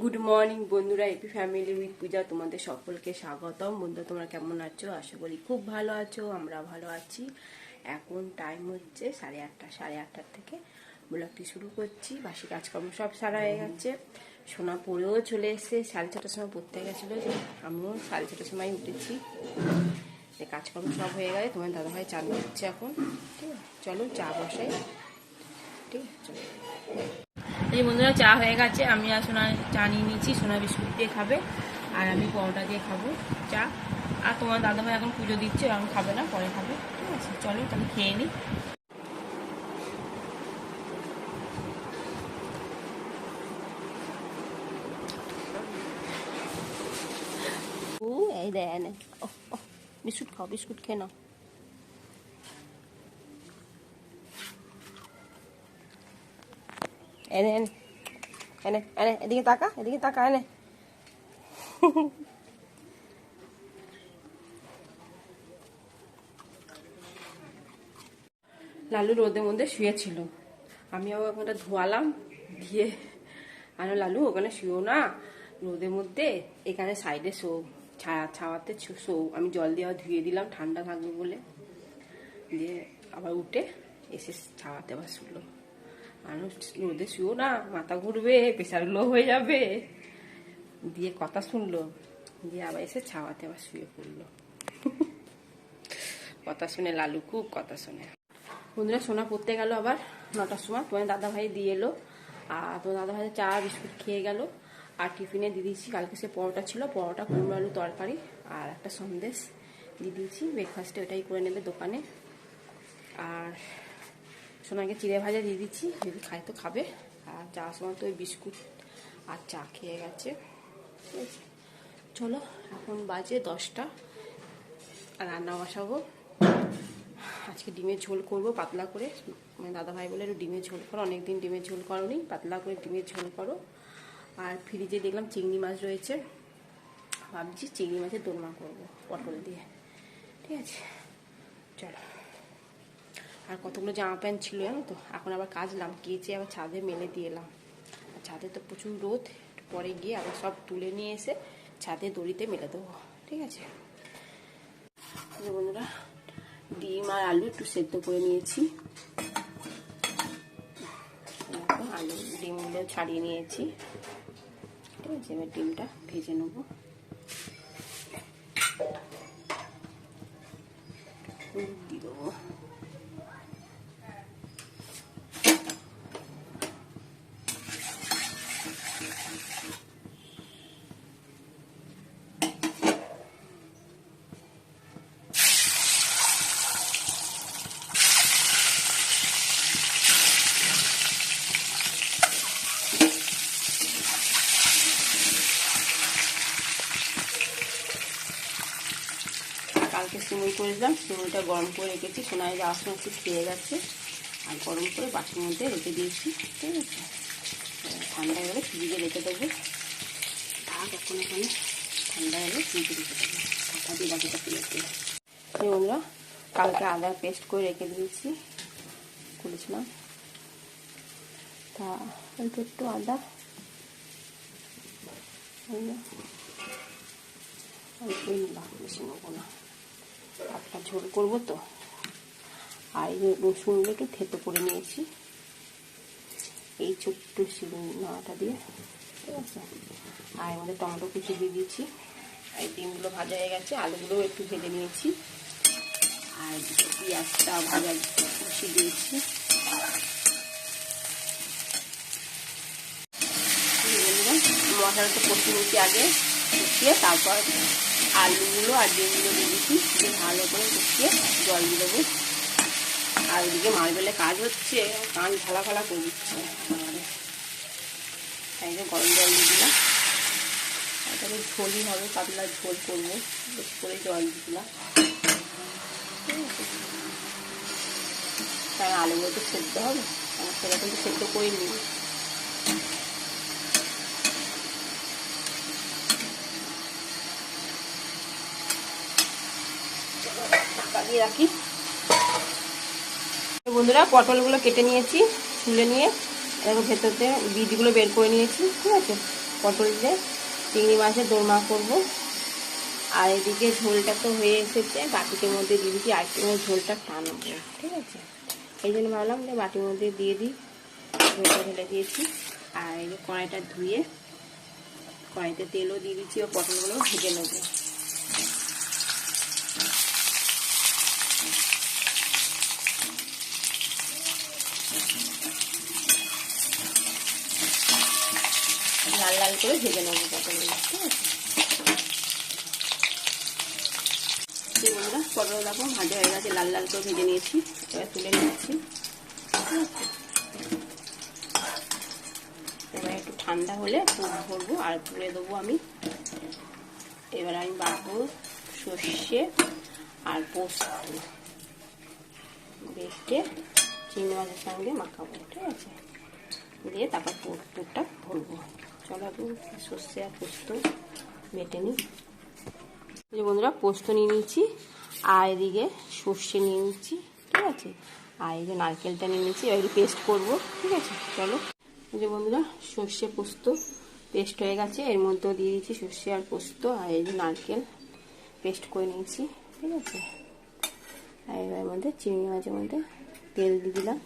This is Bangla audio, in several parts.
গুড মর্নিং বন্ধুরা এপি ফ্যামিলি উইথ পূজা, তোমাদের সকলকে স্বাগতম। বন্ধুরা, তোমরা কেমন আছো? আশা করি খুব ভালো আছো, আমরা ভালো আছি। এখন টাইম হচ্ছে সাড়ে আটটা, সাড়ে আটটার থেকে ব্লগটি শুরু করছি। বাসি কাজকর্ম সব সারা হয়ে গেছে। সোনা পড়েও চলে এসে সাড়ে ছটার সময় পড়তে গেছিল যে আমিও সাড়ে ছটার সময় উঠেছি। যে কাজকর্ম সব হয়ে গেছে, তোমার দাদাভাই চান হচ্ছে এখন। ঠিক আছে, চলো চা বসাই। ঠিক আছে, চলো। এই বন্ধুরা চা হয়ে গেছে। আমি আর সোনা চা নিয়ে নিয়েছি সোনা বিস্কুট দিয়ে খাবে। আর আমি পরোটা দিয়ে খাব চা। আর তোমার দাদাভাই এখন পুজো দিচ্ছে এখন খাবে না পরে খাবে। ঠিক আছে চলো তাহলে খেয়ে নিই এই ও, বিস্কুট খাও বিস্কুট খেয়ে নাও। এনে এনে এনে এনে এদিকে তাকা এদিকে তাকা এনে লালু রোদের মধ্যে শুয়েছিল। আমি আবার ওখানটা ধোয়ালাম দিয়ে আরে লালু, ওখানে শুয়েও না। রোদের মধ্যে এখানে সাইডে শো ছায়া ছাওয়াতে শো আমি জল দিয়ে ধুয়ে দিলাম, ঠান্ডা থাকবে বলে। দিয়ে আবার উঠে এসে ছাওয়াতে আবার শুলো। মানুষ রোদে শুয়েও না, মাথা ঘুরবে, প্রেশার লো হয়ে যাবে। দিয়ে কথা শুনলো, দিয়ে আবার এসে ছাওয়াতে আবার শুয়ে পড়ল। কথা শুনে লালু খুব কথা শুনে। বন্ধুরা, সোনা পড়তে গেল আবার নটার সময়। তোমার দাদা ভাই দিয়ে এলো, আর তোমার দাদা ভাই চা, বিস্কুট খেয়ে গেল। আর টিফিনে দিয়ে দিয়েছি, কালকে সে পরোটা ছিল, পরোটা, কুমড়ো আলু তরকারি আর একটা সন্দেশ দিয়ে দিয়েছি। ব্রেকফাস্টে ওটাই করে নেবে দোকানে। আর সোনাকে চিড়ে ভাজা দিয়ে দিচ্ছি। যদি খায় তো খাবে। আর যাওয়ার সময় তো ওই বিস্কুট আর চা খেয়ে গেছে। ঠিক আছে চলো, এখন বাজে দশটা। আর রান্না বসাবো। আজকে ডিমের ঝোল করব পাতলা করে। মানে দাদা ভাই বলে একটু ডিমের ঝোল করো। অনেকদিন ডিমের ঝোল করোনি, পাতলা করে ডিমের ঝোল করো। আর ফ্রিজে দেখলাম চিংড়ি মাছ রয়েছে। ভাবছি চিংড়ি মাছের দোলমা করব পটল দিয়ে। ঠিক আছে? চলো। আর কতগুলো জামা প্যান্ট ছিল জানো তো? এখন আবার কাচলাম, কেচে আবার ছাদে মেলে দিয়ে এলাম। আর ছাদে তো প্রচুর রোদ, একটু পরে গিয়ে আবার সব তুলে নিয়ে এসে ছাদে দড়িতে মেলে দেবো, ঠিক আছে? বন্ধুরা, ডিম আর আলু একটু সেদ্ধ করে নিয়েছি। আলু ডিমগুলো ছাড়িয়ে নিয়েছি। ঠিক আছে, এবার ডিমটা ভেজে নেব হলুদ দিয়ে দেবো সিমুই করেছিলাম সিমুইটা গরম করে রেখেছি, সোনায় যাওয়ার সময় একটু খেয়ে গেছে আর গরম করে বাটির মধ্যে রেখে দিয়েছি, ঠিক আছে? ঠান্ডা হলে ফ্রিজে রেখে দেবো। থাক, এখন এখানে ঠান্ডা হলে ফ্রিজে রেখে দেবো। ঢাকা দিয়ে বাকিটা এই বন্ধুরা, কালকে আদা পেস্ট করে রেখে দিয়েছি করেছিলাম তা অল্প একটু আদা। নিলাম বেশি নেব না। পাতলা ঝোল করব তো। আর এই রসুনগুলো একটু থেতো করে নিয়েছি। এই ছোট্ট নাড়াটা দিয়ে, ঠিক আছে? আর এর টমেটো কুচি দিয়ে দিয়েছি। এই ডিমগুলো ভাজা হয়ে গেছে, আলুগুলোও একটু ভেজে নিয়েছি। আর পেঁয়াজটা ভাজা বসিয়ে দিয়েছি। মশলাটা কষিয়ে নিচ্ছি আগে, কষিয়ে তারপর আলুগুলো আর ডিমগুলো দিয়ে দিচ্ছি। ভালো করে কষিয়ে জল দিয়ে দেবো। আর ওইদিকে মাছ বেলে কাজ হচ্ছে, কান ফালা ফালা করে দিচ্ছে তাই গরম জল দিয়ে দিলাম। তারপরে ঝোলই হবে, পাতলা ঝোল করব। করে জল দিয়ে দিলাম। তাই আলুগুলো তো সেদ্ধ হবে। আমার সেরকম তো সেদ্ধ করে নিই দিয়ে রাখি। বন্ধুরা, পটলগুলো কেটে নিয়েছি, তুলে নিয়ে এরকম ভেতরতে বীজগুলো বের করে নিয়েছি, ঠিক আছে? পটল দিয়ে চিংড়ি মাছের দোরমা করব। আর এদিকে ঝোলটা তো হয়ে এসেছে, বাটির মধ্যে দিয়ে দিচ্ছি একটু ঝোলটা টানবো, ঠিক আছে? এই জন্য ভাবলাম যে বাটির মধ্যে দিয়ে দিই, ঝোলটা ঢেলে দিয়েছি। আর এই কড়াইটা ধুয়ে কড়াইতে তেলও দিয়ে দিচ্ছি, ও পটলগুলো ভেজে নেব। লাল লাল করে ভেজে নেব পটলগুলো ঠিক আছে? বন্ধুরা, পটল দেখো, ভাজা হয়ে গেছে, লাল লাল করে ভেজে নিয়েছি। এবার তুলে নিচ্ছি। ঠিক এবার একটু ঠান্ডা হলে ভরবো, আর তুলে দেবো আমি। এবার আমি বাটবো সর্ষে আর পোস্ত। বেটে চিংড়ি মাছের সঙ্গে মাখাবো, ঠিক আছে? দিয়ে তারপর পুরটা ভরবো। চলো একটু সর্ষে আর পোস্ত নিই। যে বন্ধুরা, পোস্ত নিয়ে নিচ্ছি আর এদিকে সর্ষে নিয়ে নিচ্ছি ঠিক আছে? আর এই যে নারকেলটা নিয়ে নিচ্ছি এবার পেস্ট করব, ঠিক আছে? চলো। যে বন্ধুরা, সর্ষে পোস্ত পেস্ট হয়ে গেছে, এর মধ্যেও দিয়ে দিচ্ছি সর্ষে আর পোস্ত, আর এই যে নারকেল পেস্ট করে নিয়েছি, ঠিক আছে? আর এবার মধ্যে চিংড়ি মাছের মধ্যে তেল দিয়ে দিলাম।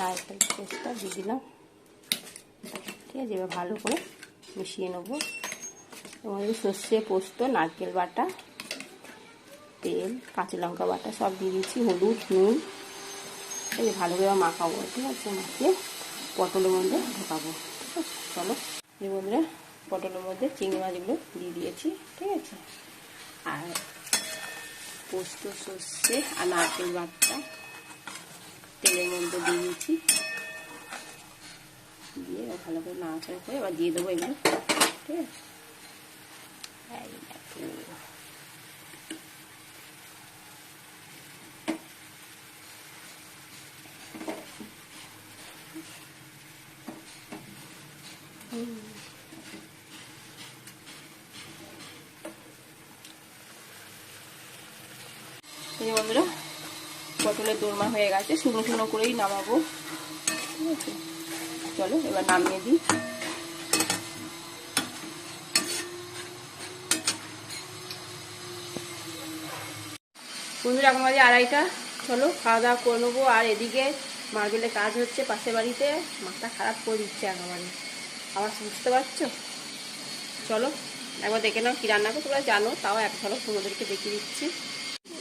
নারকেল পেস্টটা দিয়ে দিলাম। ঠিক আছে এবার ভালো করে মিশিয়ে নেব। এবং সর্ষে পোস্ত, নারকেল বাটা, তেল, কাঁচা লঙ্কা বাটা সব দিয়ে দিচ্ছি, হলুদ, নুন। এই ভালো করে মাখাবো, ঠিক আছে? মাখিয়ে পটলের মধ্যে ঢোকাবো, ঠিক আছে? চলো এই বন্ধুরা পটলের মধ্যে চিংড়ি মাছগুলো দিয়ে দিয়েছি, ঠিক আছে? আর পোস্ত, সর্ষে আর নারকেল বাটা। তেলের মধ্যে দিয়ে দিয়েছি দিয়ে ভালো করে নাড়াচাড়া করে এবার দিয়ে দেবো এগুলো ঠিক আছে এই বন্ধুরা পটলের দোরমা হয়ে গেছে, শুকনো শুকনো করেই নামাবো। ঠিক আছে? চলো, এবার নামিয়ে দিই। বন্ধুরা, এখন আড়াইটা। চলো, খাওয়া দাওয়া করে নেব। আর এদিকে মার্বেলের কাজ হচ্ছে পাশের বাড়িতে। মাথা খারাপ করে দিচ্ছে একেবারে। আবার বুঝতে পারছ? চলো, একবার দেখে নাও কী রান্না করতে তোমরা জানো, তাও এক চলো তোমাদেরকে দেখিয়ে দিচ্ছি।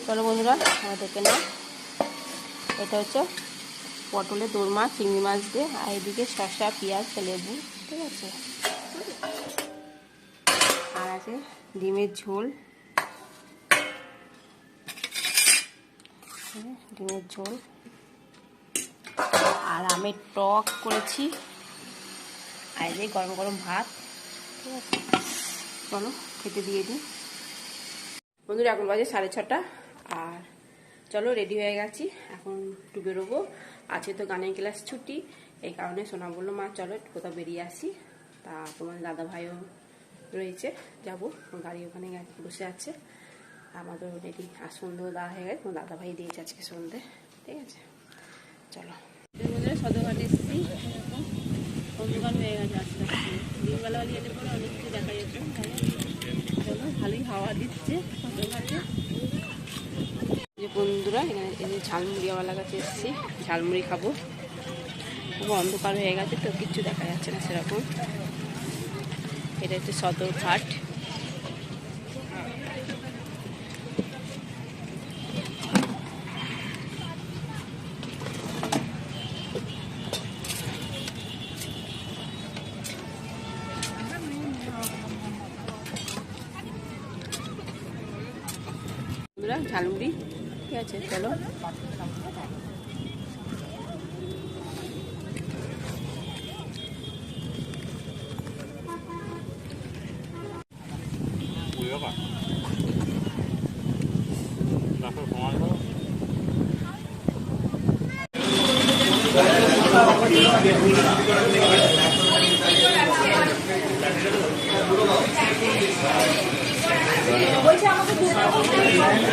চলো বন্ধুরা আমার দেখে নাও। এটা হচ্ছে পটলের দোরমা চিংড়ি মাছ দিয়ে, আর এদিকে শসা, পেঁয়াজ লেবু, ঠিক আছে? আর আছে ডিমের ঝোল। ডিমের ঝোল। আর আমি টক করেছি। আর এই গরম গরম ভাত, ঠিক আছে? চলো, খেতে দিয়ে দিই। বন্ধুরা, এখন বাজে সাড়ে ছটা, আর চলো রেডি হয়ে গেছি। এখন একটু বেরোবো। আছে তো গানের ক্লাস ছুটি, এই কারণে সোনা বলল, মা, চলো কোথাও বেরিয়ে আসি। তা তোমার দাদা ভাইও রয়েছে, যাব। গাড়ি ওখানে বসে আছে। আমাদের রেডি আর সন্ধ্যেও দেওয়া হয়ে গেছে দাদা ভাই দিয়েছে আজকে সন্ধ্যে। ঠিক আছে? চলো। সদরঘাটে এসেছি অন্ধকার হয়ে গেছে দিনবেলা অনেক কিছু দেখা যেত চলো ভালোই হাওয়া দিচ্ছে। সদরঘাটে বন্ধুরা, এখানে এই যে ঝালমুড়িওয়ালা কাছে এসেছি। ঝালমুড়ি খাব। খুব অন্ধকার হয়ে গেছে তো কিচ্ছু দেখা যাচ্ছে না সেরকম। এটা হচ্ছে সদরঘাট ঝালমুড়ি। ঠিক আছে চলো বলছি আমাকে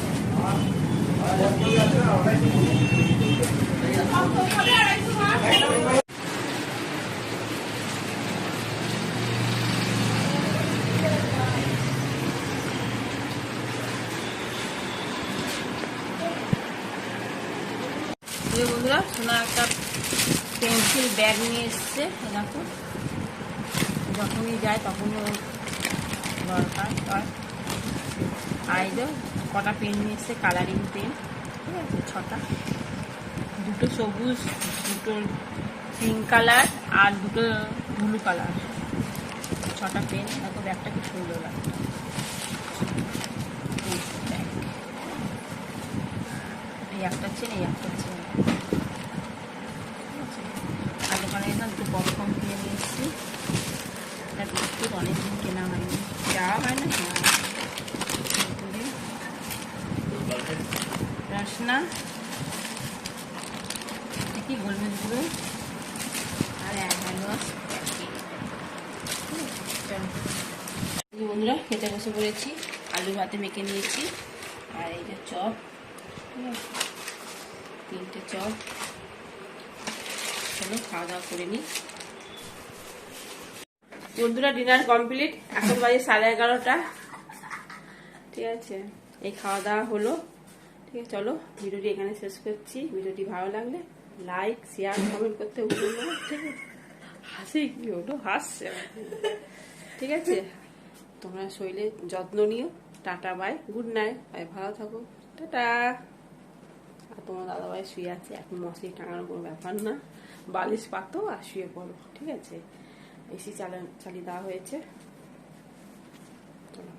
বন্ধুরা সোনা একটা পেন্সিল ব্যাগ নিয়ে এসছে দেখো। যখনই যায় তখনই দরকার হয়। যে কটা পেন নিয়ে কালারিং পেন ঠিক আছে, ছটা। দুটো সবুজ, দুটো পিঙ্ক কালার আর দুটো ব্লু কালার ছটা পেন, দেখো ব্যাগটা কি সুন্দর লাগে এই একটা চেন, এই একটা চেন। আর দোকানে না দুটো পপকর্ন কিনে নিয়ে অনেকদিন কেনা হয়নি। যাওয়া হয় না হ্যাঁ কুরকুরে, রসনা কি গোলমরিচ গুঁড়ো আর হ্যান্ডওয়াশ বন্ধুরা খেতে বসে পড়েছি। আলু ভাতে মেখে নিয়েছি। আর এইটা চপ তিনটে চপ। চলো খাওয়া দাওয়া করে নিই। বন্ধুরা ডিনার কমপ্লিট এখন বাজে সাড়ে এগারোটা। ঠিক আছে? এই খাওয়া দাওয়া হলো। ঠিক আছে চলো ভিডিওটি এখানে শেষ করছি। ভিডিওটি ভালো লাগলে লাইক শেয়ার কমেন্ট করতে ভুলবেন না ঠিক আছে? হাসি কি ওটা? হাসছে। ঠিক আছে? তোমরা শরীরে যত্ন নিও। Tata bye good night bye ভালো থাকো। টাটা। আর তোমার দাদাভাই শুয়ে আছে এখন মশারি টাঙানোর কোনো ব্যাপার না। বালিশ পাতো আর শুয়ে পড়ো ঠিক আছে? এসি চালা চালিয়ে দেওয়া হয়েছে।